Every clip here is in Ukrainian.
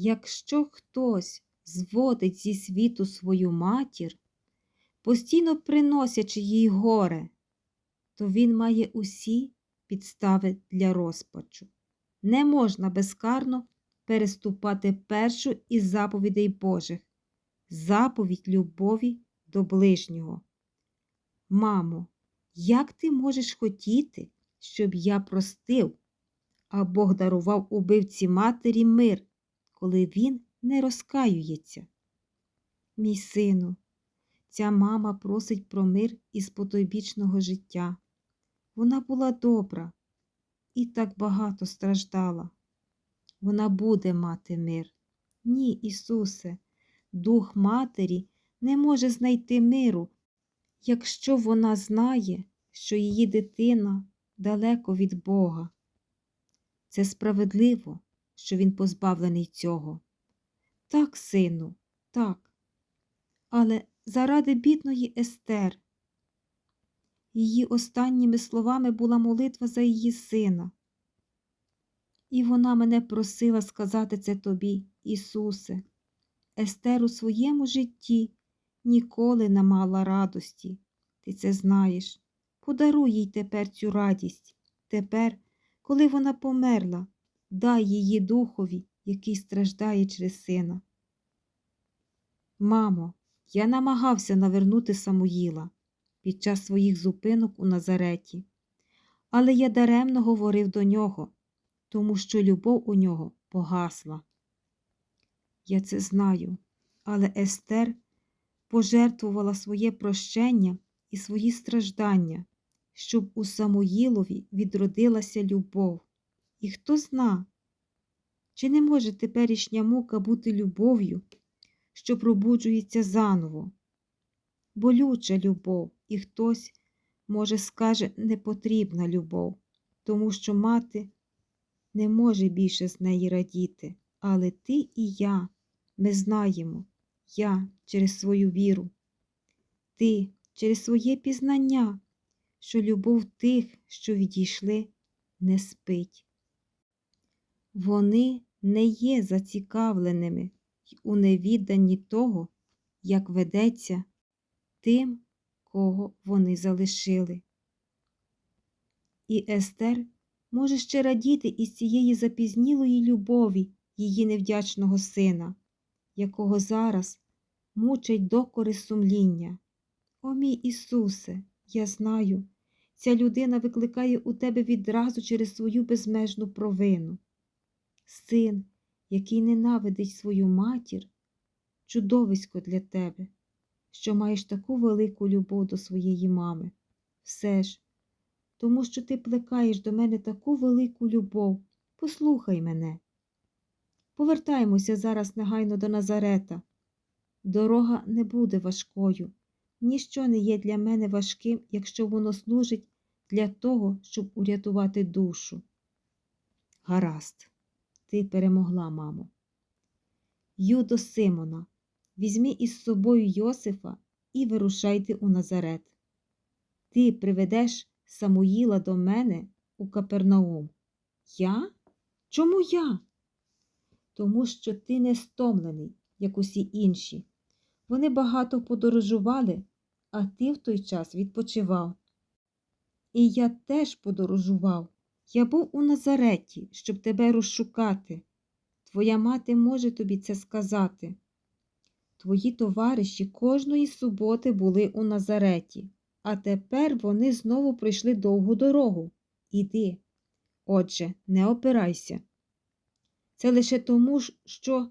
Якщо хтось зводить зі світу свою матір, постійно приносячи їй горе, то він має усі підстави для розпачу. Не можна безкарно переступати першу із заповідей Божих заповідь любові до ближнього. Мамо, як ти можеш хотіти, щоб я простив, а Бог дарував убивці матері мир, коли він не розкаюється? Мій сину, ця мама просить про мир із потойбічного життя. Вона була добра і так багато страждала. Вона буде мати мир. Ні, Ісусе, дух матері не може знайти миру, якщо вона знає, що її дитина далеко від Бога. Це справедливо, що він позбавлений цього. Так, сину, так. Але заради бідної Естер. Її останніми словами була молитва за її сина. І вона мене просила сказати це тобі, Ісусе. Естер у своєму житті ніколи не мала радості. Ти це знаєш. Подаруй їй тепер цю радість. Тепер, коли вона померла, дай її духові, який страждає через сина. Мамо, я намагався навернути Самуїла під час своїх зупинок у Назареті, але я даремно говорив до нього, тому що любов у нього погасла. Я це знаю, але Естер пожертвувала своє прощення і свої страждання, щоб у Самуїлові відродилася любов. І хто зна, чи не може теперішня мука бути любов'ю, що пробуджується заново? Болюча любов, і хтось, може, скаже, непотрібна любов, тому що мати не може більше з неї радіти, але ти і я. Ми знаємо, я через свою віру, ти через своє пізнання, що любов тих, що відійшли, не спить. Вони не є зацікавленими у невідданні того, як ведеться тим, кого вони залишили. І Естер може ще радіти із цієї запізнілої любові її невдячного сина якого зараз мучать докори сумління. О мій Ісусе, я знаю, ця людина викликає у тебе відразу через свою безмежну провину. Син, який ненавидить свою матір, чудовисько для тебе, що маєш таку велику любов до своєї мами. Все ж, тому що ти плекаєш до мене таку велику любов, послухай мене. Повертаємося зараз негайно до Назарета. Дорога не буде важкою. Ніщо не є для мене важким, якщо воно служить для того, щоб урятувати душу. Гаразд, ти перемогла, мамо. Юдо Симона, візьми із собою Йосифа і вирушайте у Назарет. Ти приведеш Самуїла до мене у Капернаум. Я? Чому я? тому що ти не стомлений, як усі інші. Вони багато подорожували, а ти в той час відпочивав. І я теж подорожував. Я був у Назареті, щоб тебе розшукати. Твоя мати може тобі це сказати. Твої товариші кожної суботи були у Назареті, а тепер вони знову пройшли довгу дорогу. Іди. Отже, не опирайся. Це лише тому, що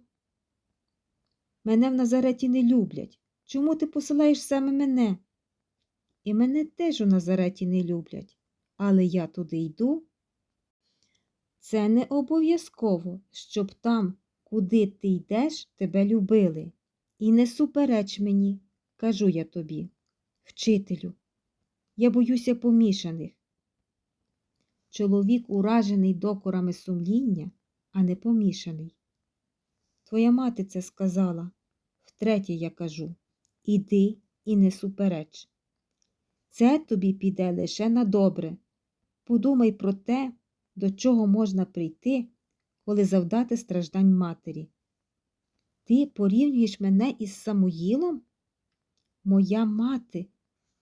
мене в Назареті не люблять. Чому ти посилаєш саме мене? І мене теж у Назареті не люблять, але я туди йду. Це не обов'язково, щоб там, куди ти йдеш, тебе любили. І не супереч мені, кажу я тобі, вчителю. Я боюся помішаних. Чоловік, уражений докорами сумління, а не помішаний. Твоя мати це сказала. Втретє я кажу іди і не супереч. Це тобі піде лише на добре. Подумай про те, до чого можна прийти, коли завдати страждань матері. Ти порівнюєш мене із Самуїлом? Моя мати,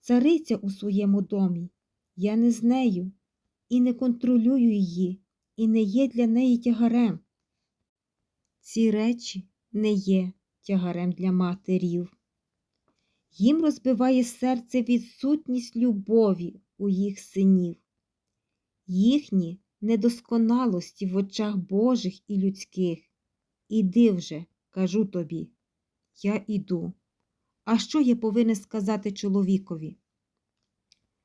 цариця у своєму домі. Я не з нею і не контролюю її, і не є для неї тягарем. Ці речі не є тягарем для матерів. Їм розбиває серце відсутність любові у їх синів, їхні недосконалості в очах Божих і людських. Іди вже, кажу тобі, я іду. А що я повинен сказати чоловікові?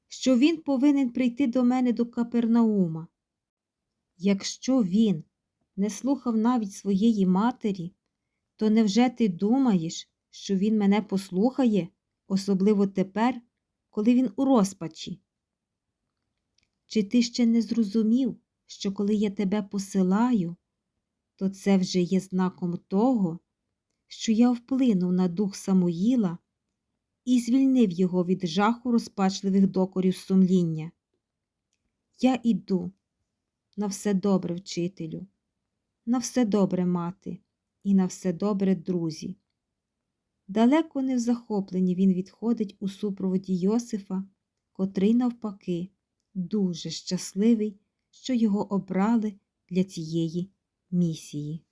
Що він повинен прийти до мене до Капернаума. Якщо він не слухав навіть своєї матері, то невже ти думаєш, що він мене послухає, особливо тепер, коли він у розпачі? Чи ти ще не зрозумів, що коли я тебе посилаю, то це вже є знаком того, що я вплинув на дух Самуїла і звільнив його від жаху розпачливих докорів сумління? Я іду. На все добре, вчителю, на все добре, мати, і на все добре, друзі. Далеко не в захопленні він відходить у супроводі Йосифа, котрий, навпаки, дуже щасливий, що його обрали для цієї місії.